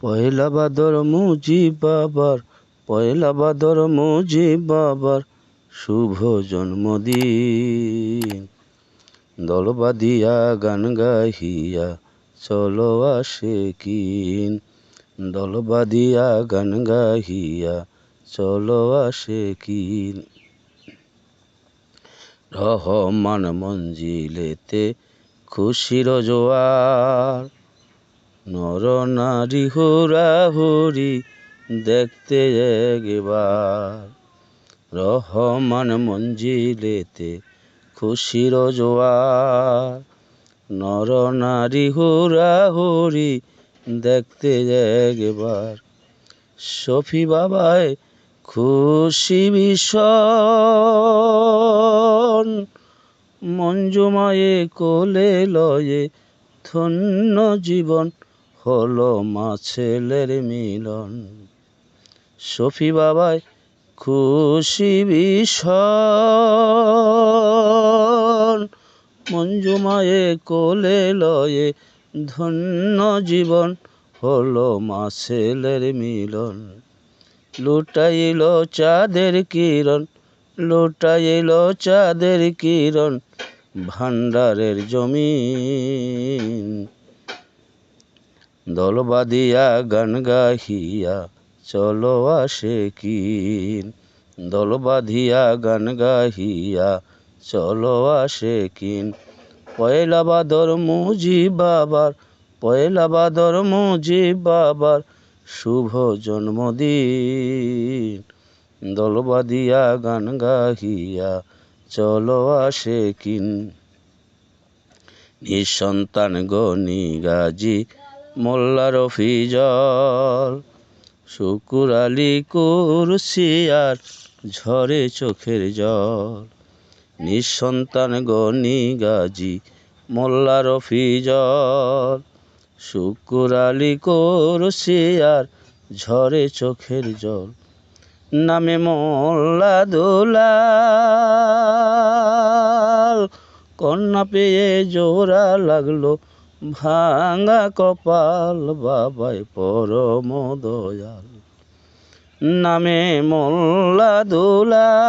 পয়লা বাদর মুজিব বাবার, পয়লা বাদর মুজিব বাবার শুভ জন্মদিন। দল বাঁধিয়া গান গাহিয়া চলো আসে কিন। দল বাঁধিয়া গান গাহিয়া চলো আসে কিন। রহমান মঞ্জিলেতে খুশির জোয়ার নর নারী হুরাহুরি দেখতে একবার। রহমান মঞ্জিলেতে খুশির জোয়ার। নর নারী হুরাহুরি দেখতে একবার। সফি বাবায় খুশি ভীষণ। মঞ্জুমায়ে কোলে লয়ে ধন্য জীবন হলো মা ছেলের মিলন। সফি বাবায় খুশি ভীষণ মঞ্জুমায়ে কোলে লয়ে ধন্য জীবন হলো মা ছেলের মিলন। লুটাইল চাঁদের কিরণ, লুটাইল চাঁদের কিরণ ভান্ডারের জমিন। দল বাঁধিয়া গান গাহিয়া, চলো আসে কিন। দল বাঁধিয়া গান গাহিয়া, চলো আসে কিন। পয়লা বাদর মুজি বাবার পয়লা বাদর মুজি বাবার শুভ জন্মদিন। দল বাঁধিয়া গান গাহিয়া, চলো আসে কিন। নিঃসন্তান গনি গাজী মোল্লা রফিজল শুকুর আলী কুরসিয়ার ঝরে চোখের জল। নিঃসন্তান গনি গাজী, মোল্লা রফিজল শুকুর আলী কুরসিয়ার ঝরে চোখের জল। নামে মোল্লা দোলাল, কন্যা পেয়ে জোড়া লাগল ভাঙা কপাল বাবাই পরম দয়াল, নামে মোল্লা দোলাল।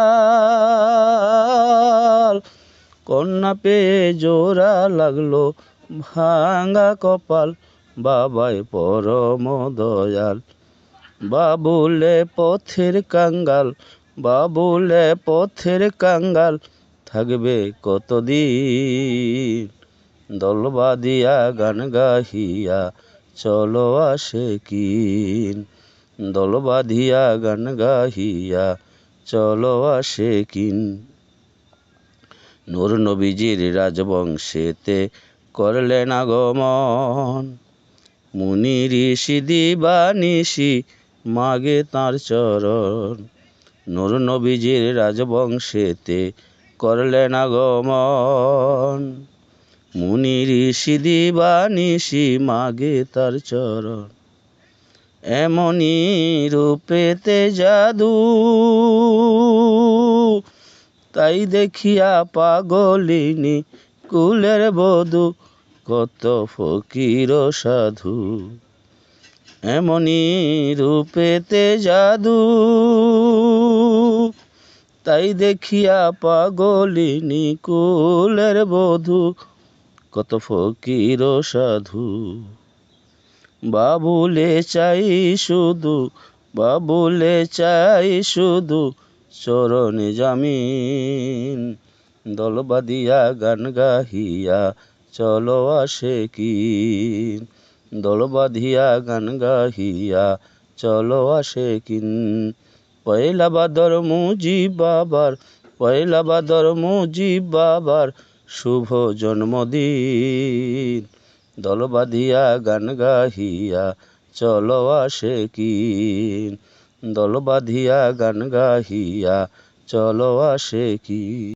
কন্যা পেয়ে জোড়া লাগল ভাঙা কপাল বাবাই পরম দয়াল। বাবুলে পথের কাঙ্গাল, বাবুলে পথের কাঙ্গাল, থাকবে কতদিন? দল বাঁধিয়া গান গাহিয়া, চলো আসে কিন। দল বাঁধিয়া গান গাহিয়া, চলো আসে কিন। নূর নবীজির রাজবংশেতে করলেন আগমন। মুনি ঋষি দিবানিশি মাগে তাঁর চরণ। নূর নবীজির রাজবংশেতে করলেন আগমন। মুনি ঋষি দিবানিশি মাগে তার চরণ। এমনি রূপেতে জাদু, তাই দেখিয়া পাগলিনী কুলের বধু কত ফকির সাধু। এমনি রূপেতে জাদু, তাই দেখিয়া পাগলিনী কুলের বধূ কত ফকির সাধু। বাবুলে চাই শুধু, বাবুলে চাই শুধু চরণে জামিন। দল বাঁধিয়া গান গাহিয়া চলো আসে কিন দল বাঁধিয়া গান গাহিয়া চলো আসে কিন পয়লা বাদর মুজি বাবার, পয়লা বাদর মুজি বাবার শুভ জন্মদিন। দল বাঁধিয়া গান গাহিয়া চলো আসে কি? দল বাঁধিয়া গান গাহিয়া চলো আসে কি?